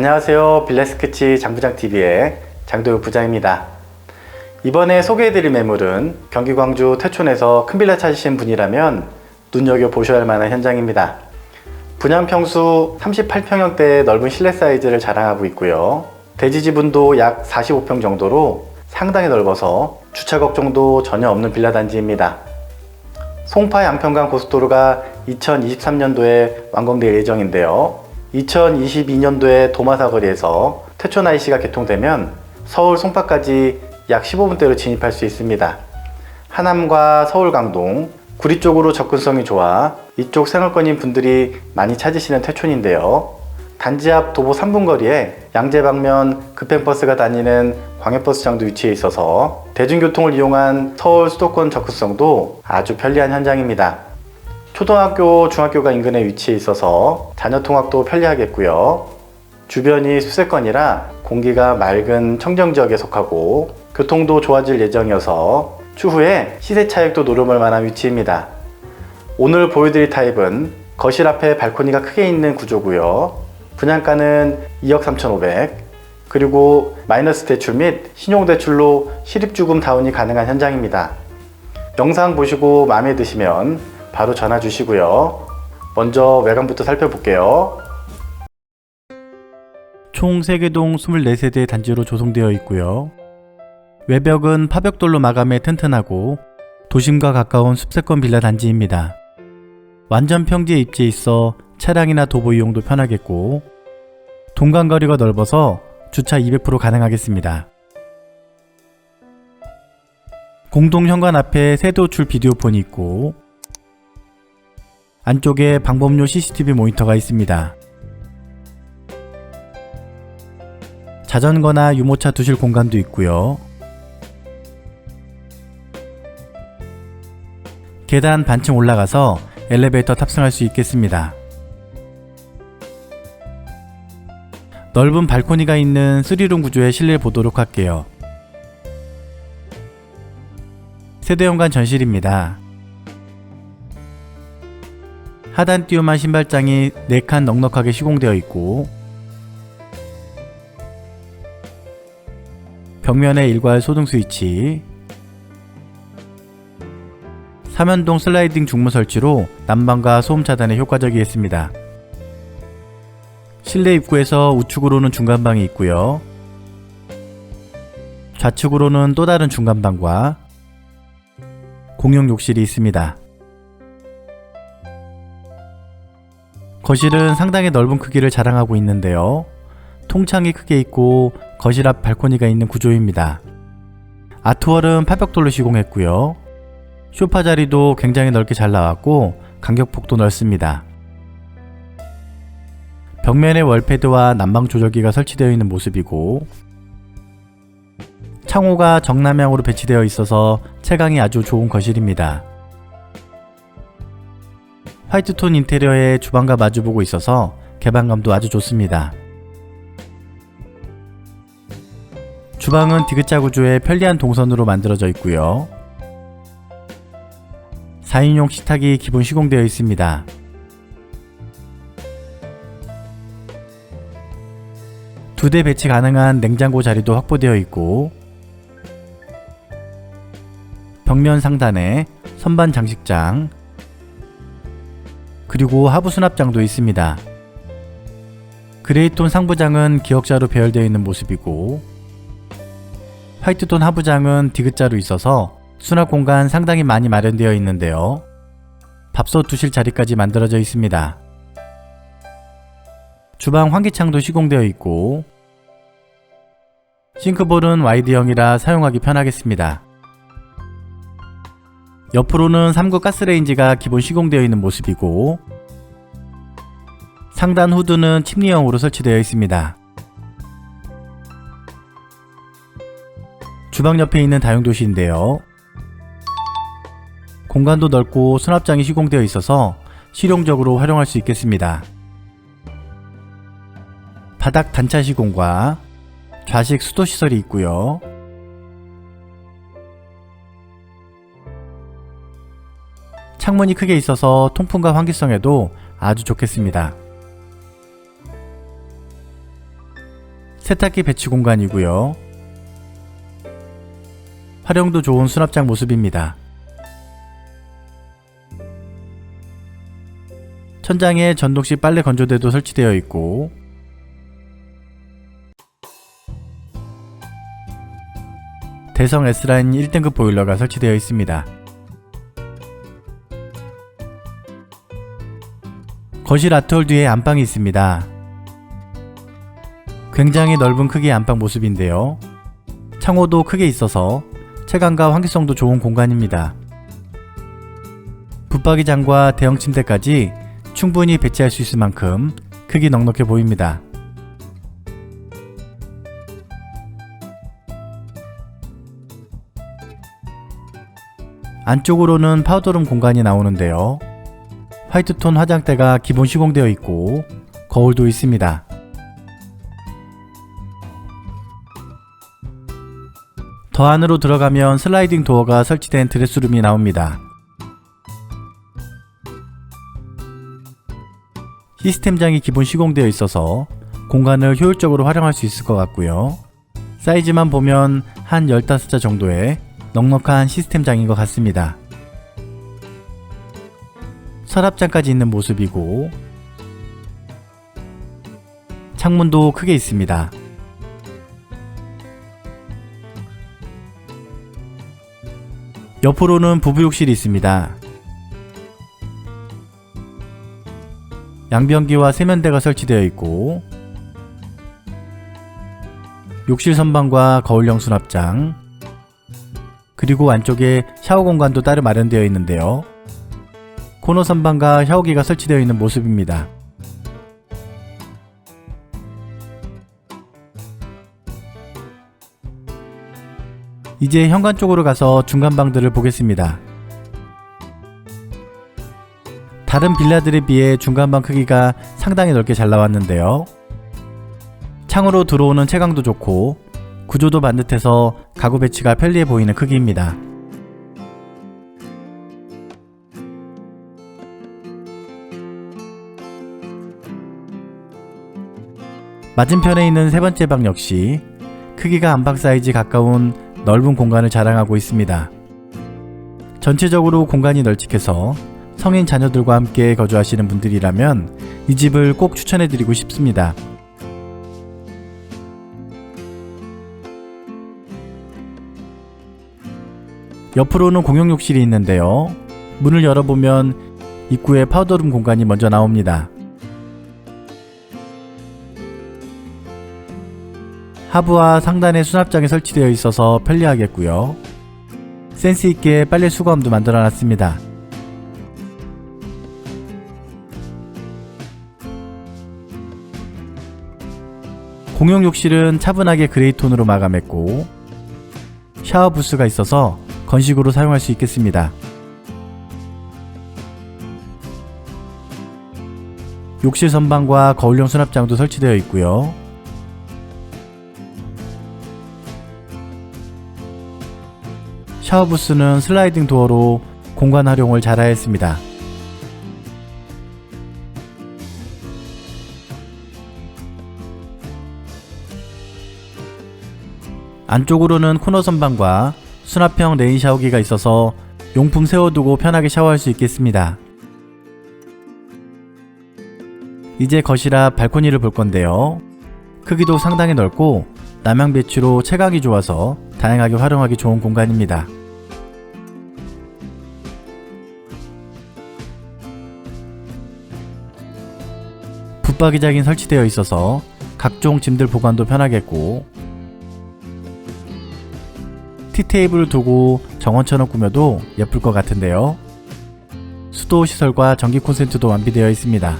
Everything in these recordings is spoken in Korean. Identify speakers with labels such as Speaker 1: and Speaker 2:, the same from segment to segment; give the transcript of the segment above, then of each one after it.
Speaker 1: 안녕하세요. 빌레스케치 장부장TV의 장도혁 부장입니다. 이번에 소개해드릴 매물은 경기 광주 태촌에서 큰 빌라 찾으신 분이라면 눈여겨보셔야 할 만한 현장입니다. 분양 평수 38평형대의 넓은 실내 사이즈를 자랑하고 있고요. 대지 지분도 약 45평 정도로 상당히 넓어서 주차 걱정도 전혀 없는 빌라 단지입니다. 송파 양평간 고속도로가 2023년도에 완공될 예정인데요. 2022년도에 도마사거리에서 태촌 IC가 개통되면 서울 송파까지 약 15분대로 진입할 수 있습니다. 하남과 서울 강동, 구리 쪽으로 접근성이 좋아 이쪽 생활권인 분들이 많이 찾으시는 태촌인데요. 단지 앞 도보 3분 거리에 양재 방면 급행버스가 다니는 광역버스장도 위치해 있어서 대중교통을 이용한 서울 수도권 접근성도 아주 편리한 현장입니다. 초등학교, 중학교가 인근에 위치해 있어서 자녀 통학도 편리하겠고요. 주변이 수세권이라 공기가 맑은 청정 지역에 속하고 교통도 좋아질 예정이어서 추후에 시세 차익도 노려볼 만한 위치입니다. 오늘 보여드릴 타입은 거실 앞에 발코니가 크게 있는 구조고요. 분양가는 2억 3,500 그리고 마이너스 대출 및 신용대출로 실입주금 다운이 가능한 현장입니다. 영상 보시고 마음에 드시면 바로 전화 주시고요. 먼저 외관부터 살펴볼게요. 총 3개동 24세대 단지로 조성되어 있고요. 외벽은 파벽돌로 마감해 튼튼하고 도심과 가까운 숲세권 빌라 단지입니다. 완전 평지에 입지해 있어 차량이나 도보 이용도 편하겠고 동간거리가 넓어서 주차 200% 가능하겠습니다. 공동 현관 앞에 세도출 비디오폰이 있고 안쪽에 방범용 CCTV 모니터가 있습니다. 자전거나 유모차 두실 공간도 있고요. 계단 반층 올라가서 엘리베이터 탑승할 수 있겠습니다. 넓은 발코니가 있는 3룸 구조의 실내를 보도록 할게요. 세대연관 전실입니다. 하단 띄움한 신발장이 4칸 넉넉하게 시공되어 있고 벽면에 일괄 소등 스위치 삼연동 슬라이딩 중문 설치로 난방과 소음 차단에 효과적이겠습니다. 실내 입구에서 우측으로는 중간방이 있고요. 좌측으로는 또 다른 중간방과 공용 욕실이 있습니다. 거실은 상당히 넓은 크기를 자랑하고 있는데요. 통창이 크게 있고 거실 앞 발코니가 있는 구조입니다. 아트월은 파벽돌로 시공했고요. 쇼파 자리도 굉장히 넓게 잘 나왔고 간격폭도 넓습니다. 벽면에 월패드와 난방 조절기가 설치되어 있는 모습이고 창호가 정남향으로 배치되어 있어서 채광이 아주 좋은 거실입니다. 화이트톤 인테리어에 주방과 마주보고 있어서 개방감도 아주 좋습니다. 주방은 디귿자 구조의 편리한 동선으로 만들어져 있고요. 4인용 식탁이 기본 시공되어 있습니다. 두 대 배치 가능한 냉장고 자리도 확보되어 있고 벽면 상단에 선반 장식장 그리고 하부 수납장도 있습니다. 그레이톤 상부장은 기역자로 배열되어 있는 모습이고 화이트톤 하부장은 디귿자로 있어서 수납 공간 상당히 많이 마련되어 있는데요. 밥솥 두실 자리까지 만들어져 있습니다. 주방 환기창도 시공되어 있고 싱크볼은 와이드형이라 사용하기 편하겠습니다. 옆으로는 3구 가스레인지가 기본 시공되어 있는 모습이고 상단 후드는 침리형으로 설치되어 있습니다. 주방 옆에 있는 다용도실인데요. 공간도 넓고 수납장이 시공되어 있어서 실용적으로 활용할 수 있겠습니다. 바닥 단차 시공과 좌식 수도 시설이 있고요. 창문이 크게 있어서 통풍과 환기성에도 아주 좋겠습니다. 세탁기 배치 공간이고요. 활용도 좋은 수납장 모습입니다. 천장에 전동식 빨래 건조대도 설치되어 있고 대성 S라인 1등급 보일러가 설치되어 있습니다. 거실 아트홀 뒤에 안방이 있습니다. 굉장히 넓은 크기의 안방 모습인데요. 창호도 크게 있어서 체감과 환기성도 좋은 공간입니다. 붙박이장과 대형 침대까지 충분히 배치할 수 있을 만큼 크기 넉넉해 보입니다. 안쪽으로는 파우더룸 공간이 나오는데요. 화이트톤 화장대가 기본 시공되어 있고 거울도 있습니다. 더 안으로 들어가면 슬라이딩 도어가 설치된 드레스룸이 나옵니다. 시스템장이 기본 시공되어 있어서 공간을 효율적으로 활용할 수 있을 것 같고요. 사이즈만 보면 한 15자 정도의 넉넉한 시스템장인 것 같습니다. 서랍장까지 있는 모습이고 창문도 크게 있습니다. 옆으로는 부부욕실이 있습니다. 양변기와 세면대가 설치되어 있고 욕실 선반과 거울형 수납장 그리고 안쪽에 샤워 공간도 따로 마련되어 있는데요. 코너 선반과 샤워기가 설치되어 있는 모습입니다. 이제 현관 쪽으로 가서 중간 방들을 보겠습니다. 다른 빌라들에 비해 중간방 크기가 상당히 넓게 잘 나왔는데요. 창으로 들어오는 채광도 좋고 구조도 반듯해서 가구 배치가 편리해 보이는 크기입니다. 맞은편에 있는 세 번째 방 역시 크기가 안방 사이즈 가까운 넓은 공간을 자랑하고 있습니다. 전체적으로 공간이 널찍해서 성인 자녀들과 함께 거주하시는 분들이라면 이 집을 꼭 추천해드리고 싶습니다. 옆으로는 공용 욕실이 있는데요. 문을 열어보면 입구에 파우더룸 공간이 먼저 나옵니다. 하부와 상단에 수납장이 설치되어 있어서 편리하겠고요. 센스 있게 빨래 수거함도 만들어 놨습니다. 공용 욕실은 차분하게 그레이 톤으로 마감했고 샤워 부스가 있어서 건식으로 사용할 수 있겠습니다. 욕실 선반과 거울용 수납장도 설치되어 있고요. 샤워 부스는 슬라이딩 도어로 공간 활용을 잘하였습니다. 안쪽으로는 코너 선반과 수납형 레인 샤워기가 있어서 용품 세워두고 편하게 샤워할 수 있겠습니다. 이제 거실 앞 발코니를 볼 건데요. 크기도 상당히 넓고 남향 배치로 채광이 좋아서 다양하게 활용하기 좋은 공간입니다. 붙박이장이 설치되어 있어서 각종 짐들 보관도 편하겠고 티테이블을 두고 정원처럼 꾸며도 예쁠 것 같은데요. 수도 시설과 전기 콘센트도 완비되어 있습니다.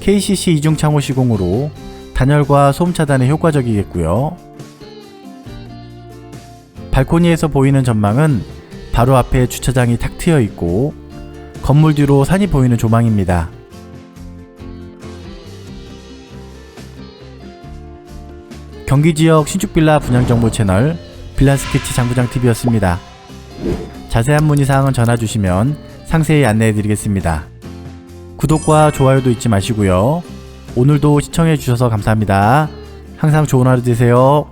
Speaker 1: KCC 이중 창호 시공으로 단열과 소음 차단에 효과적이겠고요. 발코니에서 보이는 전망은 바로 앞에 주차장이 탁 트여 있고 건물 뒤로 산이 보이는 조망입니다. 경기 지역 신축 빌라 분양 정보 채널 빌라 스케치 장부장 TV였습니다. 자세한 문의 사항은 전화 주시면 상세히 안내해 드리겠습니다. 구독과 좋아요도 잊지 마시고요. 오늘도 시청해 주셔서 감사합니다. 항상 좋은 하루 되세요.